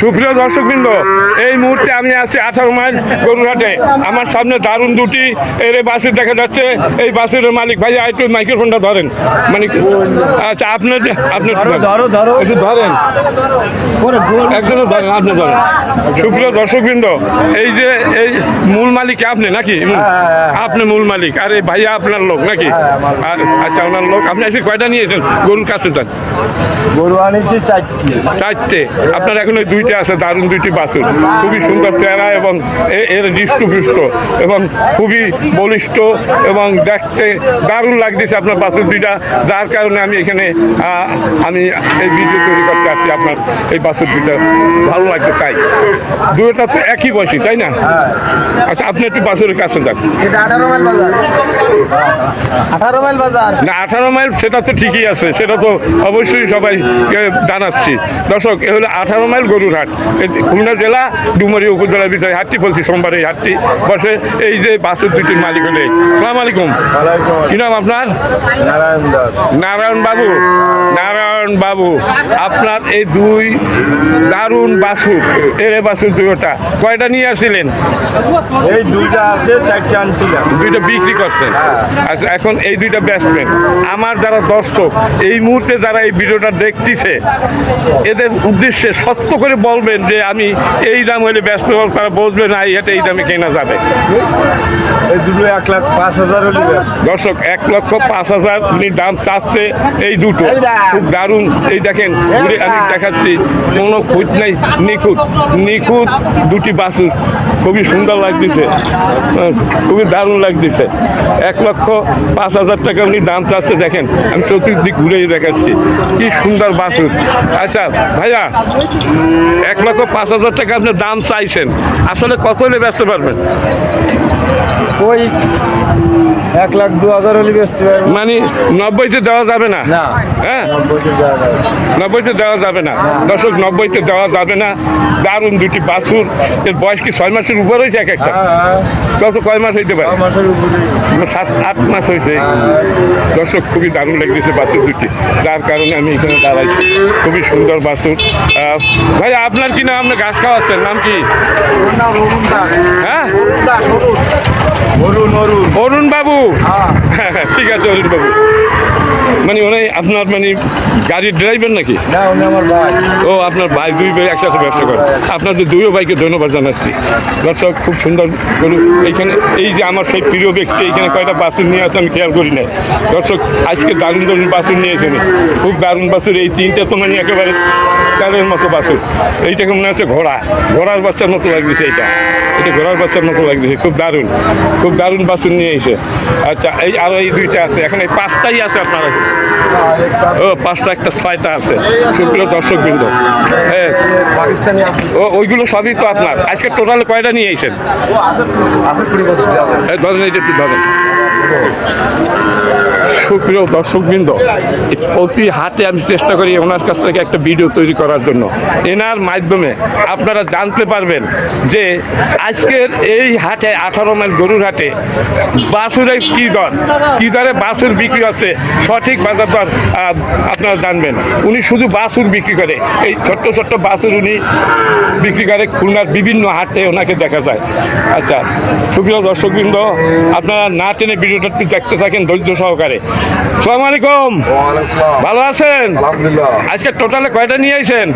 সুপ্রিয় দর্শকবৃন্দ এই মুহূর্তে আমি আছি আঠারো মাইল গরুঘাটে আমার সামনে দারুণ দুটি এর বাসে দেখা যাচ্ছে। এই বাসের মালিক ভাই একটু মাইক্রোফোনটা ধরেন। মানে আচ্ছা আপনার আপনার ধরো, ধরো। একটু ধরেন। একজনও ধরেন আপনি ধরেন। সুপ্রিয় দর্শকবৃন্দ এই যে এই মূল মালিক আপনি নাকি? আপনি মূল মালিক। আর এই ভাইয়া আপনার লোক নাকি? আর আচ্ছা ওনার লোক। আপনি আজকে কয়টা নিয়েছেন? গরুর কাছে গরু আনিছি চারটি। চারটে। আপনার এখন ওই দুইটা আছে দারুণ দুইটি বাছুর। খুবই সুন্দর চেহারা এবং এর হৃষ্টপুষ্ট এবং খুবই বলিষ্ঠ এবং দেখতে দারুণ লাগতেছে আপনার বাছুর দুইটা। যার কারণে আমি এখানে আমি এই ভিডিও তৈরি করতে আসছি আপনার এই বাছুর দুইটা। ভালো লাগছে তাই। দুটোটা তো একই বয়সী তাই না? আচ্ছা আপনি একটু বাছুরের কাছে যান। আঠারো মাইল বাজার। না আঠারো মাইল সেটা তো ঠিকই আছে। সেটা তো অবশ্যই সবাই জানাচ্ছি। দর্শক এ হলো আঠারো মাইল গরুর হাট। এই খুলনা জেলা ডুমারি উপজেলার ভিতরে হাটটি বলছি সোমবার এই হাটটি বসে। এই যে বাসের দুটির মালিক হলে। সালাম আলাইকুম। কি নাম আপনার? নারায়ণ দাস। নারায়ণ বাবু। নারায়ণ বাবু আপনার এই দুই দারুণ বাসুর এরে বাসুর দুইটা। কয়টা নিয়ে আসছিলেন? এই দুইটা আছে চারটে আনছিলাম। দুইটা বিক্রি করছেন। আচ্ছা এখন এই দুইটা বেচবেন আমার যারা দর্শক এই মুহূর্তে যারা এই ভিডিওটা দেখতেছে এদের উদ্দেশ্যে সত্য করে বলবেন যে আমি এই দাম হলে ব্যস্ত হব তারা বলবে না এটা এই দামে কেনা যাবে। এক লাখ পাঁচ হাজার দর্শক এক লক্ষ পাঁচ হাজার উনি দাম চাচ্ছে এই দুটো। খুব দারুণ। এই দেখেন ঘুরে আমি দেখাচ্ছি কোনো খুঁজ নেই নিখুঁত। নিখুঁত দুটি বাসুর খুবই সুন্দর লাগতেছে। হ্যাঁ, খুবই দারুণ লাগতেছে। এক লক্ষ পাঁচ হাজার টাকা উনি দাম চাচ্ছে দেখেন আমি চতুর্দিক ঘুরেই দেখাচ্ছি। কি সুন্দর বাসুর আচ্ছা ভাইয়া এক লক্ষ পাঁচ হাজার টাকা আপনি দাম চাইছেন। আসলে কত হলে ব্যস্ত পারবেন? ওই এক লাখ দু হাজার হলে বেচতে পারব। মানে নব্বইতে দেওয়া যাবে না? না হ্যাঁ? নব্বইতে দেওয়া যাবে না। দর্শক নব্বইতে দেওয়া যাবে না। দারুণ দুটি বাছুর এর বয়স কি ছয় মাসের উপর হয়েছে এক একটা? হ্যাঁ কত কয় মাস হইতে পারে? সাত আট মাস হয়েছে দর্শক খুবই দারুণ লেগেছে বাছুর দুটি। যার কারণে আমি এখানে দাঁড়াইছি। খুবই সুন্দর বাছুর ভাই আপনার কি নাম? আপনি ঘাস খাওয়াচ্ছেন? নাম কি? হ্যাঁ? অরুণ বাবু? হ্যাঁ। ঠিক আছে অরুণ বাবু। মানে উনি আপনার মানে গাড়ির ড্রাইভার নাকি? না উনি আমার ভাই। ও আপনার ভাই দুই ভাই একসাথে ব্যবসা করে আপনাদের দুইও ভাইকে ধন্যবাদ জানাচ্ছি। দর্শক খুব সুন্দর গরু। এইখানে এই যে আমার সেই প্রিয় ব্যক্তি এইখানে কয়টা বাছুর নিয়ে আসে আমি খেয়াল করি না দর্শক আজকে দারুণ দারুণ বাছুর নিয়ে এখানে খুব দারুণ বাছুর এই তিনটা তো মানে একেবারে তাদের মতো বাছুর এইটাকে মনে হচ্ছে ঘোড়া ঘোড়ার বাচ্চার মতো লাগতেছে এইটা এটা ঘোড়ার বাচ্চার মতো লাগতেছে খুব দারুণ খুব দারুণ বাছুর নিয়ে এসে আচ্ছা এই আরও এই দুইটা আছে এখন এই পাঁচটাই আছে আপনার ও পাঁচটা একটা ছয়টা আছে সুপ্রিয় দর্শক বৃন্দ হ্যাঁ ও ওইগুলো সবই তো আপনার আজকে টোটাল কয়টা নিয়ে এসেছেন ধরেন একটু ধরেন সুপ্রিয় দর্শকবৃন্দ প্রতি হাটে আমি চেষ্টা করি ওনার কাছ থেকে একটা ভিডিও তৈরি করার জন্য। এনার মাধ্যমে আপনারা জানতে পারবেন যে আজকের এই হাটে, আঠারো মাইল গরুর হাটে বাছুরের কী দর? কী দরে বাছুর বিক্রি হচ্ছে? সঠিক বাজার দর আপনারা জানবেন। উনি শুধু বাছুর বিক্রি করে, এই ছোট্ট ছোট্ট বাছুর উনি বিক্রি করে খুলনার বিভিন্ন হাটে ওনাকে দেখা যায়। আচ্ছা সুপ্রিয় দর্শকবৃন্দ, আপনারা না টেনে ভিডিওটা দেখতে থাকেন ধৈর্য সহকারে। সালাম আলাইকুম। ভালো আছেন? আজকে টোটালে কয়টা নিয়ে আইছেন?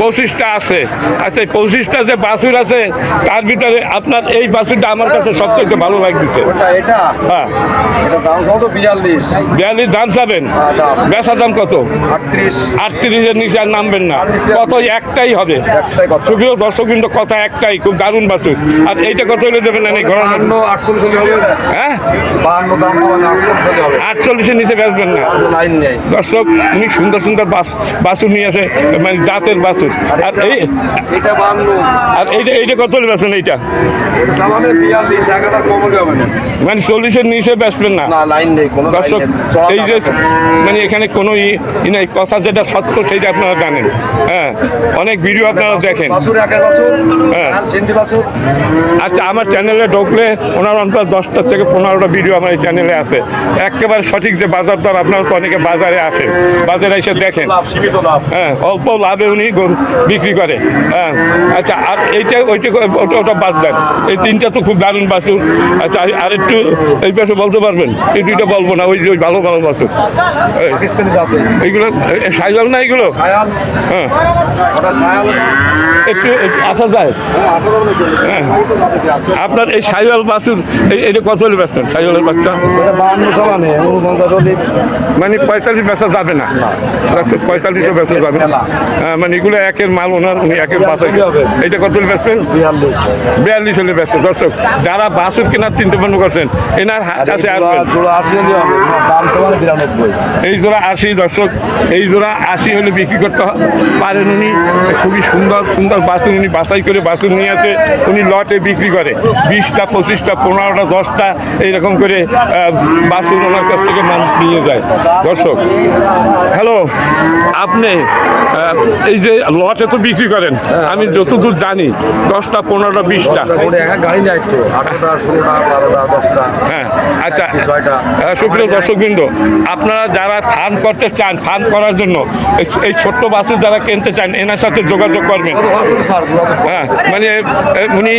পঁচিশটি আছে আচ্ছা পঁচিশটা যে বাছুর আছে তার ভিতরে আপনার এই বাছুরটা আমার কাছে সবথেকে ভালো লাগতেছে। হ্যাঁ। এটা দাম কত? বিয়াল্লিশ। দাম চাবেন? হ্যাঁ, বেচা দাম কত? আটত্রিশ। আটত্রিশের নিচে আর নামবেন না। কত? একটাই হবে। সুপ্রিয় দর্শক কিন্তু কথা একটাই খুব দারুণ বাছুর। আর এইটা কত হলে দেবেন? না এই ঘোড়ার আটচল্লিশ হ্যাঁ? আটচল্লিশের নিচে বেচবেন না। দর্শক উনি সুন্দর সুন্দর বাস বাছুর নিয়ে আসে মানে দাঁতের বাছুর আর এই আর এইটা এইটা কত হলে বেচবেন এইটা? মানে চল্লিশের নিচে বেচবেন না। দর্শক এই যে মানে এখানে কোনো ই নাই কথা যেটা সত্য সেটা আপনারা জানেন। হ্যাঁ অনেক ভিডিও আপনারা দেখেন। হ্যাঁ। আচ্ছা আমার চ্যানেলে ঢুকলে ওনার অন্তর দশটা থেকে পনেরোটা ভিডিও আমার এই চ্যানেলে আছে। একেবারে সঠিক যে বাজার দর আপনারা তো অনেকে বাজারে আসেন। বাজারে এসে দেখেন। হ্যাঁ অল্প লাভে উনি বিক্রি করে। হ্যাঁ আচ্ছা আর এইটা ওইটা ওটা ওটা বাদ দেন। এই তিনটা তো খুব দারুণ বাছুর। আচ্ছা আর- একটু এই পাশে বলতে পারবেন? এই দুইটা বলব না ওই যে ওই ভালো ভালো পাকিস্তানি এইগুলো সাইজাল না এগুলো? হ্যাঁ। একটু আসা যায়। হ্যাঁ আপনার এই সাইওয়াল বাসুর এই এটা কত হলে সাইওয়ালের বাচ্চা? নেই উনপঞ্চাশ মানে পঁয়তাল্লিশ বেচা যাবে না। পঁয়তাল্লিশও বেচা যাবে। না। মানে এগুলো একের মাল ওনার উনি একের বাছাই এটা কত হলে বেচছেন বিয়াল্লিশ। হলে ব্যস্ত দর্শক যারা বাছুর কেনার চিন্তা ভাবনা করছেন এনার কাছে এই জোড়া আশি দর্শক এই জোড়া আশি হলে বিক্রি করতে পারেন উনি খুবই সুন্দর সুন্দর বাছুর উনি বাছাই করে বাছুর নিয়ে আসে। উনি লটে বিক্রি করে। বিশটা পঁচিশটা পনেরোটা দশটা এইরকম করে আহ, ওনার কাছ থেকে মানুষ নিয়ে যায়। দর্শক হ্যালো আপনি এই যে লটে তো বিক্রি করেন আমি যতদূর জানি দশটা পনেরোটা বিশটা। এক গাড়ি নেয় একটু। আঠারোটা ষোলোটা বারোটা দশটা হ্যাঁ আচ্ছা আহ, সুপ্রিয় দর্শকবৃন্দ আপনারা যারা ফার্ম করতে চান ফার্ম করার জন্য এই- ছোট্ট বাছুর যারা কিনতে চান এনার সাথে যোগাযোগ করবেন। হ্যাঁ মানে উনি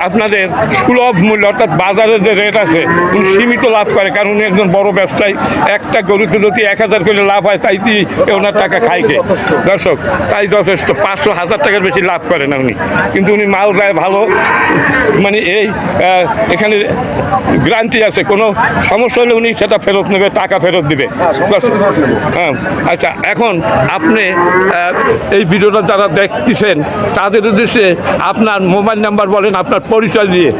আপনাদের সুলভ মূল্য অর্থাৎ বাজারের যে রেট আছে উনি সীমিত লাভ করে কারণ উনি একজন বড় ব্যবসায়ী। একটা গরুতে যদি এক হাজার করে লাভ হয় তাই ওনার টাকা খায় কে দর্শক তাই যথেষ্ট। পাঁচশো হাজার টাকার বেশি লাভ করে না উনি। কিন্তু উনি মাল দেয় ভালো মানে এই এখানে গ্যারান্টি আছে। কোনো সমস্যা হলে উনি সেটা ফেরত নেবে টাকা ফেরত দিবে। নেব। হ্যাঁ আচ্ছা এখন আপনি এই ভিডিওটা যারা দেখতেছেন তাদের উদ্দেশ্যে আপনার মোবাইল নাম্বার বলেন আপনার পরিচয় দিয়ে।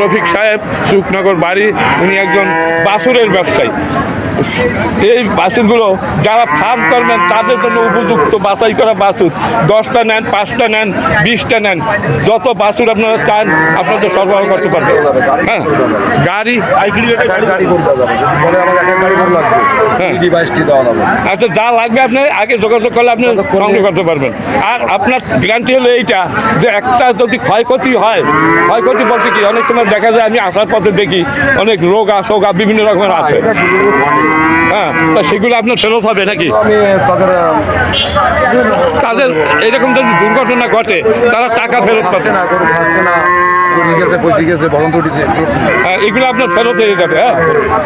রফিক সাহেব সুখনগর বাড়ি উনি একজন বাসুরের ব্যবসায়ী। এই বাছুরগুলো যারা ফার্ম করবেন তাদের জন্য উপযুক্ত বাছাই করা বাছুর। দশটা নেন পাঁচটা নেন বিশটা নেন। যত বাছুর আপনারা চান আপনাদের সরবরাহ করতে পারবেন। হ্যাঁ? গাড়ি হ্যাঁ। আচ্ছা যা লাগবে আপনি আগে যোগাযোগ করলে আপনি সংগ্রহ করতে পারবেন। আর আপনার গ্যারান্টি হলো এইটা যে একটা যদি ক্ষয়ক্ষতি হয় ক্ষয়ক্ষতি বলতে কি অনেক সময় দেখা যায় আমি আসার পথে দেখি অনেক রোগ আসোগা বিভিন্ন রকমের আছে। হ্যাঁ তা সেগুলো আপনার ফেরত হবে নাকি? আমি তাদের তাদের এরকম যদি দুর্ঘটনা ঘটে তারা টাকা ফেরত পাচ্ছে না। গেছে পচে গেছে উঠেছে হ্যাঁ, এগুলো আপনার ফেরত হয়ে যাবে হ্যাঁ?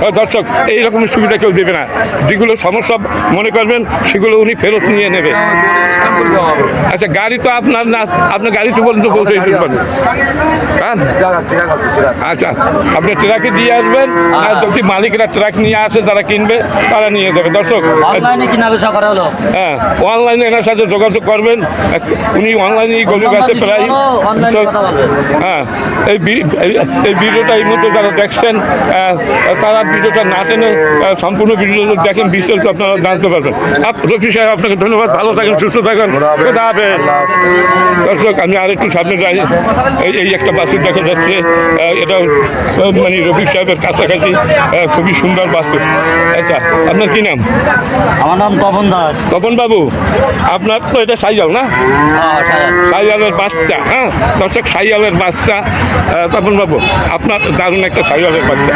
হ্যাঁ, দর্শক এই রকমের সুবিধা কেউ দেবে না। যেগুলো সমস্যা মনে করবেন সেগুলো উনি ফেরত নিয়ে নেবে। আচ্ছা গাড়ি তো আপনার না আপনার গাড়ি তো পর্যন্ত পৌঁছে দিতে পারবেন হ্যাঁ? আচ্ছা আপনি ট্রাকে দিয়ে আসবেন আর যদি মালিকরা ট্রাক নিয়ে আসে যারা কিনবে তারা নিয়ে যাবে। দর্শক হ্যাঁ অনলাইনে এনার সাথে যোগাযোগ করবেন। উনি অনলাইনে গরু কাছে প্রায় অনলাইনে কথা বলবে। হ্যাঁ। এই বি- এই- এই ভিডিওটা এই মধ্যে যারা দেখছেন তারা ভিডিওটা না টেনে সম্পূর্ণ ভিডিওটা দেখেন বিস্তারিত আপনারা জানতে পারবেন। আপ- রফি সাহেব আপনাকে ধন্যবাদ ভালো থাকেন সুস্থ থাকেন। খোদা। দর্শক আমি আরেকটু সামনে যাই। এই এই একটা বাসুর দেখা যাচ্ছে এটা মানে রফিক সাহেবের কাছাকাছি খুবই সুন্দর বাসুর আচ্ছা আপনার কি নাম? আমার নাম তপন দাস। তপন বাবু আপনার তো এটা সাইজাল না? হ্যাঁ, সাজান। সাইয়ালের বাচ্চা হ্যাঁ? দর্শক সাইয়ালের বাচ্চা। তপন বাবু আপনার দারুণ একটা সাইয়ালের বাচ্চা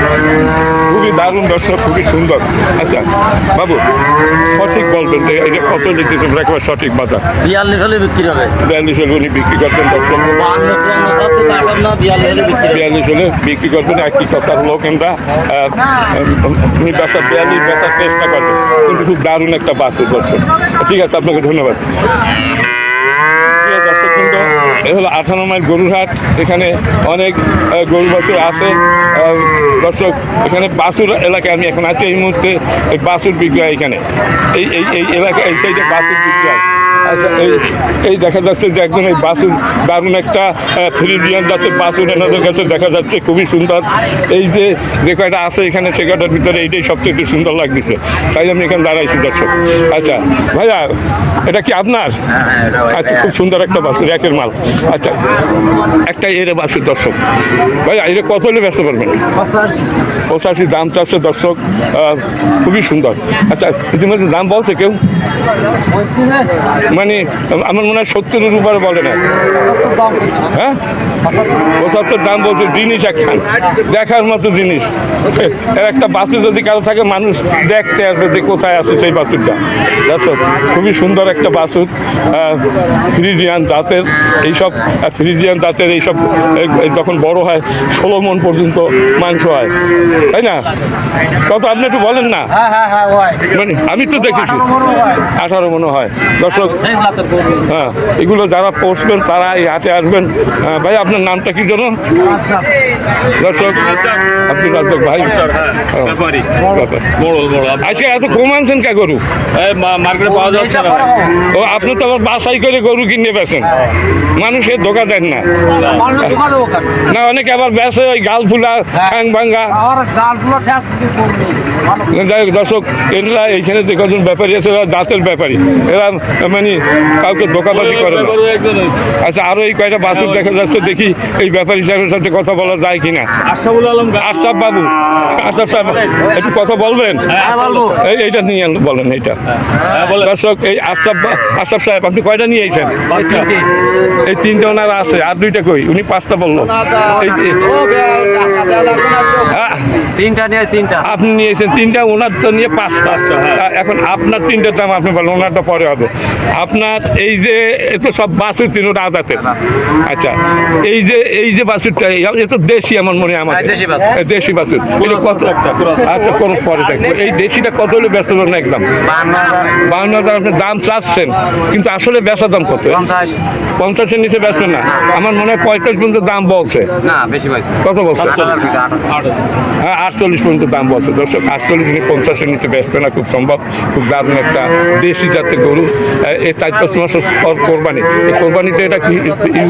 খুবই দারুণ দর্শক খুবই সুন্দর। আচ্ছা বাবু সঠিক বলবেন যে এটা কত লিখতে তোমরা একবার সঠিক বাজার। বিয়াল্লিশ হলে বিক্রি হবে। বিয়াল্লিশ হলে উনি বিক্রি করতেন দর্শক। বিয়াল্লিশ হলে বিক্রি করবেন একই সপ্তাহ লোক আমরা উনি ব্যবসা বিয়াল্লিশ বেচার চেষ্টা করবেন। কিন্তু খুব দারুণ একটা বাসের দর্শক ঠিক আছে আপনাকে ধন্যবাদ প্রিয় দর্শকবৃন্দ, এ হলো আঠারো মাইল গরুরহাট, এখানে অনেক গরু বাছুর আছে। দর্শক, এখানে বাসুর এলাকায় আমি এখন আছি এই মুহূর্তে বাসুর বিক্রয় বিক্রি এখানে। এই এই এলাকায়, এই সাইডে বাসুর বিক্রি আচ্ছা এই এই দেখা যাচ্ছে যে একদম এই বাছুর দারুণ একটা ফ্রিজিয়ান জাতের বাছুর এনাদের কাছে দেখা যাচ্ছে খুবই সুন্দর। এই যে যে কয়টা আছে এখানে সে কয়টার ভিতরে এইটাই সবচেয়ে সুন্দর লাগতেছে। তাই আমি এখানে দাঁড়াইছি দর্শক। আচ্ছা ভাইয়া এটা কি আপনার? আচ্ছা খুব সুন্দর একটা বাছুর একের মাল। আচ্ছা একটা এরে বাছুর দর্শক। ভাইয়া এটা কত হলে ব্যস্ত পারবেন? পঁচাশি। দাম চাচ্ছে দর্শক। খুবই সুন্দর। আচ্ছা ইতিমধ্যে দাম বলছে কেউ? মানে আমার মনে হয় সত্তরের উপরে বলে না। হ্যাঁ? পঁচাত্তর দাম বলছে জিনিস একখান দেখার মতো জিনিস। এর একটা বাছুর যদি কারও থাকে মানুষ দেখতে আসবে যে কোথায় আছে সেই বাছুরটা। দেখো খুবই সুন্দর একটা বাছুর ফ্রিজিয়ান দাঁতের এইসব ফ্রিজিয়ান দাঁতের এইসব এই- এই যখন বড় হয় ষোলো মন পর্যন্ত মাংস হয়। তাই না? কত আপনি একটু বলেন না। হ্যাঁ হ্যাঁ হ্যাঁ মানে আমি তো দেখেছি। আঠারো মনে হয়। দর্শক হ্যাঁ এগুলো যারা পড়বেন তারা এই হাটে আসবেন। আহ, ভাই আপনার নামটা কি যেন? দর্শক আপনি রাজ্জাক ভাই। হ্যাঁ, আজকে এত কম আনছেন কে গরু? মার্কেটে পাওয়া যাচ্ছে না ও আপনি তো আবার বাসাই করে গরু কিনে বেছেন মানুষকে ধোকা দেন না। না অনেকে আবার বেছে ওই গাল ফুলা ঠ্যাং ভাঙ্গা। দর্শক এরা এইখানে যে কজন ব্যাপারী আছে এরা দাঁতের ব্যাপারী। এরা মানে কাউকে ধোকাবাজি করে না। আচ্ছা আরও এই কয়টা বাছুর দেখা যাচ্ছে দেখি এই ব্যাপারী সাহেবের সাথে কথা বলা যায় কিনা। আলম আশরাফ বাবু আশরাফ সাহেব একটু কথা বলবেন? হ্যাঁ এই এইটা নিয়ে বলেন এইটা। হ্যাঁ দর্শক এই আশরাফ বা- আশরাফ সাহেব আপনি কয়টা নিয়ে এসেছেন? এই তিনটে। ওনার আছে আর দুইটা কই? উনি পাঁচটা বলল। হ্যাঁ, তিনটা নিয়ে তিনটা। আপনি নিয়েছেন তিনটা ওনার তো নিয়ে পাঁচটা। এখন আপনার তিনটার দাম আপনি বলেন ওনারটা পরে হবে। আপনার এই যে এ তো সব বাছুর তিন ওটা আদাতের আচ্ছা এই যে এই যে বাসুরটা এ- এ তো দেশি আমার মনে হয় আমার হ্যাঁ, দেশি কত? আচ্ছা কোন পরে থাকবে এই দেশিটা কত হলে বেচা যাবে না একদম? বান্ন হাজার। আপনি দাম চাচ্ছেন কিন্তু আসলে বেচা দাম কত? পঞ্চাশ। পঞ্চাশের নিচে বেচবে না। আমার মনে হয় পঁয়তাল্লিশ পর্যন্ত দাম বলছে। কত বলছে। হ্যাঁ আটচল্লিশ পর্যন্ত দাম বলছে। দর্শক আটচল্লিশ পঞ্চাশের নিচে বেচবে না খুব সম্ভব। খুব দারুণ একটা দেশি জাতের গরু। এই চার পাঁচ মাস কোরবানি। এই কোরবানিতে এটা কি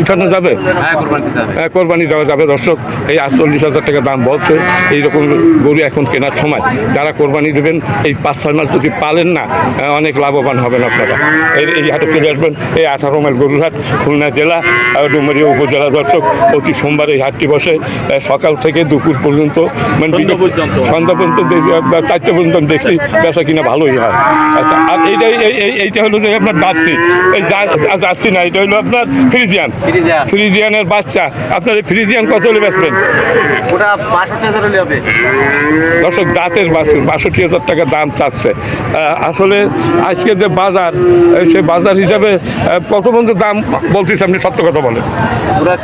উঠানো যাবে? হ্যাঁ কোরবানি হবে। হ্যাঁ, কোরবানি দেওয়া যাবে। দর্শক এই আটচল্লিশ হাজার টাকা দাম বলছে। এইরকম গরু এখন কেনার সময় যারা কোরবানি দেবেন এই পাঁচ ছয় মাস যদি পালেন না অনেক লাভবান হবেন আপনারা। এই এই হাটে চলে আসবেন। এই আঠারো মাইল গরুরহাট খুলনা জেলা ডুমুরিয়া উপজেলা দর্শক প্রতি সোমবার এই হাটটি বসে। সকাল থেকে দুপুর পর্যন্ত মানে সন্ধ্যা পর্যন্ত। দেখি, চারটে পর্যন্ত দেখছি বেচা কিনা ভালোই হয়। আচ্ছা আর এইটা এই- এই- এইটা হলো যে আপনার জার্সি এই জার্সি না এটা হলো আপনার ফ্রিজিয়ান। ফ্রিজিয়ান। ফ্রিজিয়ানের বাচ্চা। আপনার এই ফ্রিজিয়ান কত হলে বেচবেন? ওটা বাষট্টি হাজার হলে হবে। দর্শক দাঁতের বাষট্টি হাজার টাকা দাম চাচ্ছে। আহ, আসলে আজকে যে বাজার সে বাজার হিসাবে কত পর্যন্ত দাম বলতেছি আপনি সত্য কথা বলেন।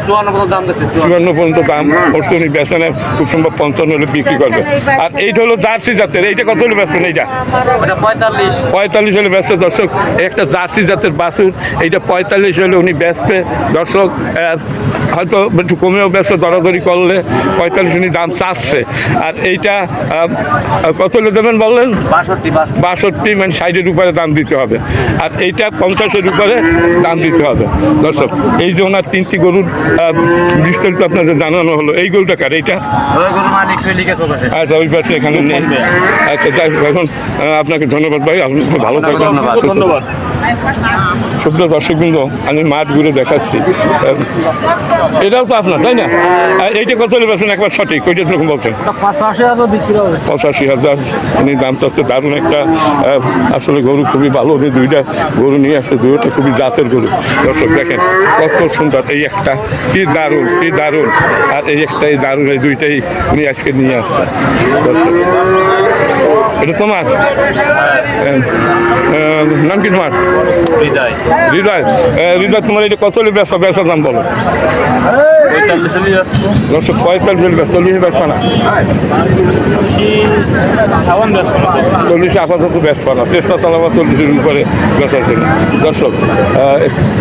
চুয়ান্ন পর্যন্ত দাম করছে উনি বেচেনে খুব সম্ভব পঞ্চান্ন হলে বিক্রি করবে। আর এইটা হলো জার্সি জাতের এইটা কত হলে বেচবেন এইটা? পঁয়তাল্লিশ। পঁয়তাল্লিশ হলে ব্যস্ত দর্শক একটা জার্সি জাতের বাছুর এইটা পঁয়তাল্লিশ হলে উনি ব্যস্ত দর্শক হয়তো একটু কমেও ব্যস্ত দরাদরি করলে পঁয়তাল্লিশ উনি দাম চাচ্ছে। আর এইটা কত হলে দেবেন বললেন? বাষট্টি মানে ষাটের উপরে দাম দিতে হবে। আর এইটা পঞ্চাশের উপরে দাম দিতে হবে। দর্শক এই যে ওনার তিনটি গরুর বিস্তারিত আপনাদের জানানো হলো এই গরুটা কার? এইটা? আচ্ছা ওই পাশে এখানে নেই। আচ্ছা যাই এখন আপনাকে ধন্যবাদ ভাই। আপনি খুব ভালো থাকবেন। ধন্যবাদ। শুদ্ধ দর্শকবৃন্দ আমি মাঠ ঘুরে দেখাচ্ছি। এটাও তো আপনার তাই না? এইটা কত হলে বেছেন একবার সঠিক ওইটা যেরকম বলছেন। পঁচাশি হাজার উনি দাম চাচ্ছে দারুণ একটা আসলে গরু খুবই ভালো উনি দুইটা গরু নিয়ে আসছে দুইটা খুবই জাতের গরু। দর্শক দেখেন কত সুন্দর এই একটা কি দারুণ কি দারুণ। আর এই একটা এই দারুণ এই দুইটাই উনি আজকে নিয়ে আসছে। এটা তোমার? আহ, নাম কি তোমার? হৃদয়। হৃদয়। তোমার এটা কত হলে বেসা বেসার দাম বলো। পঁয়তাল্লিশ বেল চল্লিশ না? ব্যস্ত চল্লিশে আপাতত ব্যস্ত না। চেষ্টা চালাবা চল্লিশের উপরে বেচার জন্য দর্শক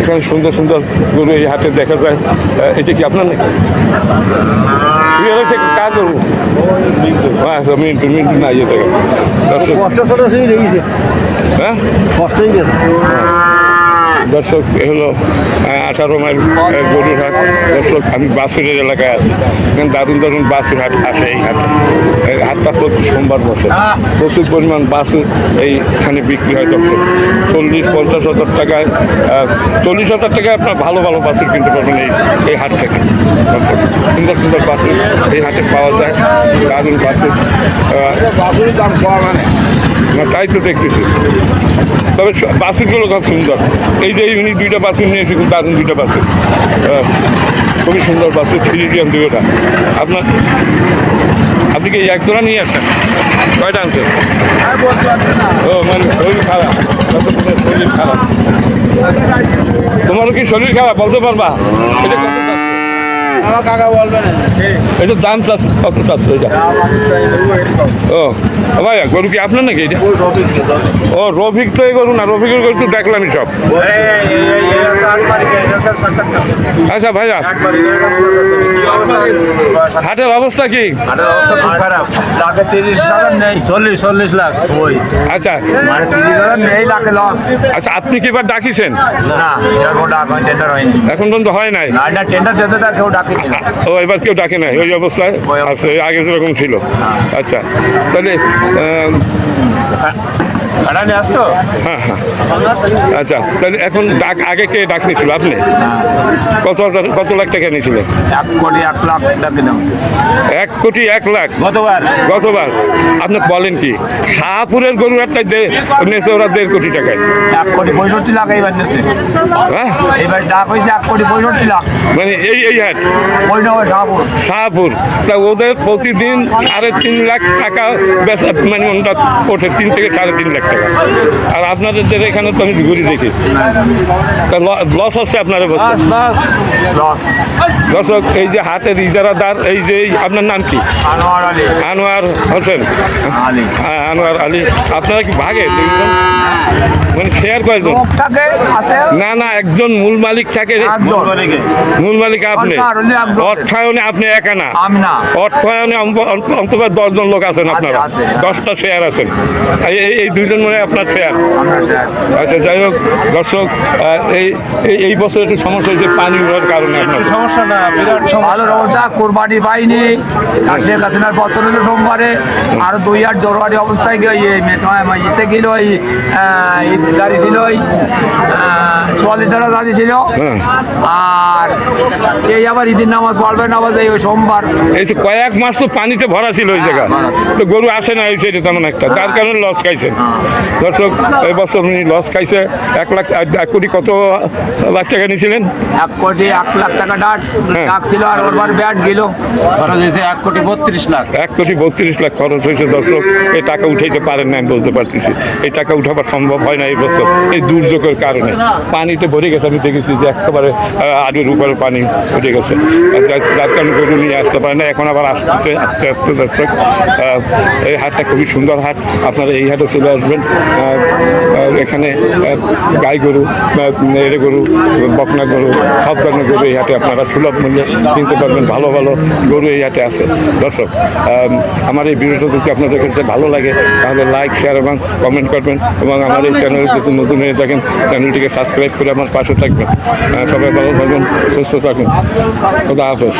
এখানে সুন্দর সুন্দর গরু এই হাটে দেখা যায়। এটা কি আপনার নাকি? ইয়ে হচ্ছে কার গরু? আচ্ছা মিনিট মিনিট না ইয়ে থেকে। কষ্ট ছোট হয়ে রয়েছে। হ্যাঁ? কষ্ট হয়ে গেছে। দর্শক হলো আঠারো মাইল আহ, গরুর হাট দর্শক আমি বাসুরের এলাকায় আছি। দারুণ দারুণ বাসুর হাট আসে এই হাটে। এই হাটটা প্রতি সোমবার বসে। প্রচুর পরিমাণ বাসুর এইখানে বিক্রি হয় দর্শক। চল্লিশ পঞ্চাশ হাজার টাকায় চল্লিশ হাজার টাকায় আপনার ভালো ভালো বাসুর কিনতে পারবেন এই এই হাট থেকে। সুন্দর সুন্দর বাসুর এই হাটে পাওয়া যায়। দারুণ বাসুর দাম কম মানে তো দেখতেছি। তবে বাছুরগুলো খুব সুন্দর। এই যে উনি দুইটা বাছুর নিয়েছে খুব দারুণ দুইটা আহ, খুবই সুন্দর বাছুর ফিলিপিয়ান দুটোটা আপনার আপনি কি এক জোড়া নিয়ে আসছেন কয়টা আনছেন ও মানে শরীর খারাপ। শরীর খারাপ? তোমারও কি শরীর খারাপ? বলতে পারবা? এটা? আমার কাকা বলবে না। এটার দাম চাষ কত এটা ও ভাই গরু কি আপনার নাকি এটা ও রফিক তো এই গরু না রফিকের গরু তো দেখলামই সব। আচ্ছা ভাইয়া। হাটের অবস্থা কি? তিরিশ নেই চল্লিশ চল্লিশ লাখ ওই আচ্ছা আপনি কি এবার ডাকিছেন? না ডাক এখন পর্যন্ত হয় নাই? কেউ ডাকেনি ও, এবার কেউ ডাকে নাই, ওই অবস্থায়? ওই অবস্থায়। আচ্ছা আগে যেরকম ছিল। আচ্ছা তাহলে হ্যাঁ হ্যাঁ। আচ্ছা তাহলে এখন ডাক আগে কে ডাক নিয়েছিল? আপনি? কত কত লাখ টাকা নিয়েছিলেন এক কোটি এক লাখ ডাকে দাম এক কোটি এক লাখ? গতবার। গতবার? আপনি বলেন কি? শাহপুরের গরু একটা ওরা দেড় কোটি টাকায়। এক কোটি পঁয়ষট্টি লাখ এইবার হ্যাঁ? এইবার ডাক হয়েছে এক কোটি পঁয়ষট্টি লাখ। মানে এই এই হাট? ওই শাহপুর। শাহপুর। তা ওদের প্রতিদিন সাড়ে তিন লাখ টাকা মানে ওটা ওঠে তিন থেকে সাড়ে তিন লাখ আর আপনাদের এখানে তো আমি ঘুরি দেখি। লস হচ্ছে আপনার দর্শক এই যে হাতের ইজারাদার এই যে এই- আপনার নাম কি? আনোয়ার আলী। আনোয়ার হোসেন। আলী। হ্যাঁ, আনোয়ার আলী। আপনারা কি ভাগে? মানে শেয়ার আছে? না না একজন মূল মালিক থাকে মূল মালিক। আপনি? অর্থায়নে আপনি একা না? আমি অর্থায়নে অন্ত- অন্ত- অন্তত দশজন লোক আছেন আপনারা। দশটা শেয়ার আছেন। এই- এই- দুইজন মনে হয় আপনার শেয়ার আচ্ছা যাই হোক দর্শক এই এই- এই বছর একটু সমস্যা হয়েছে পানি হওয়ার কারণে আপনার সমস্যা না বিরাট ভালো অবস্থা কোরবানি পাইনি। আর শেখ হাসিনার পত্র দিল সোমবারে আর দুই আট জরুরি অবস্থায় গিয়ে ইতে গেল গাড়ি ছিল ওই চুয়াল্লিশ টাকা গাড়ি ছিল। হ্যাঁ। আর এই আবার ঈদের নামাজ পড়বে নামাজ এই ওই সোমবার। এই তো কয়েক মাস তো পানিতে ভরা ছিল ওই জায়গা। তো গরু আসে না এই সাইডে তেমন একটা। তার কারণে লস খাইছে দর্শক এবছর উনি লস খাইছে। এক লাখ এক- কোটি কত লাখ টাকা নিয়েছিলেন? এক কোটি এক লাখ টাকা ডাক হ্যাঁ। ডাক ছিল আর ওরবার ব্যাট গেল। খরচ হয়েছে এক কোটি বত্রিশ লাখ। এক কোটি বত্রিশ লাখ খরচ হয়েছে দর্শক। এই টাকা উঠাইতে পারেন না আমি বলতে পারতেছি। এই টাকা উঠাবার সম্ভব হয় না এই বছর এই দুর্যোগের কারণে। পানিতে ভরে গেছে আমি দেখেছি যে একেবারে আডুর উপরে পানি উঠে গেছে। যার- যার কারণে গরু নিয়ে আসতে পারে না এখন আবার আসতেছে আস্তে আস্তে দর্শক। এই হাটটা খুবই সুন্দর হাট। আপনারা এই হাটে চলে আসবেন। আহ, এখানে গাই গরু এড়ে গরু বকনা গরু সব ধরনের গরু এই হাটে আপনারা সুলভ মূল্যে কিনতে পারবেন। ভালো ভালো গরু এই হাটে আছে। দর্শক আমার এই ভিডিওটা যদি আপনাদের কাছে ভালো লাগে তাহলে লাইক শেয়ার এবং কমেন্ট করবেন এবং আমার এই চ্যানেল যদি নতুন হয়ে থাকেন চ্যানেলটিকে সাবস্ক্রাইব করে আমার পাশে থাকবেন। সবাই ভালো থাকবেন সুস্থ থাকুন খোদা হাফেজ।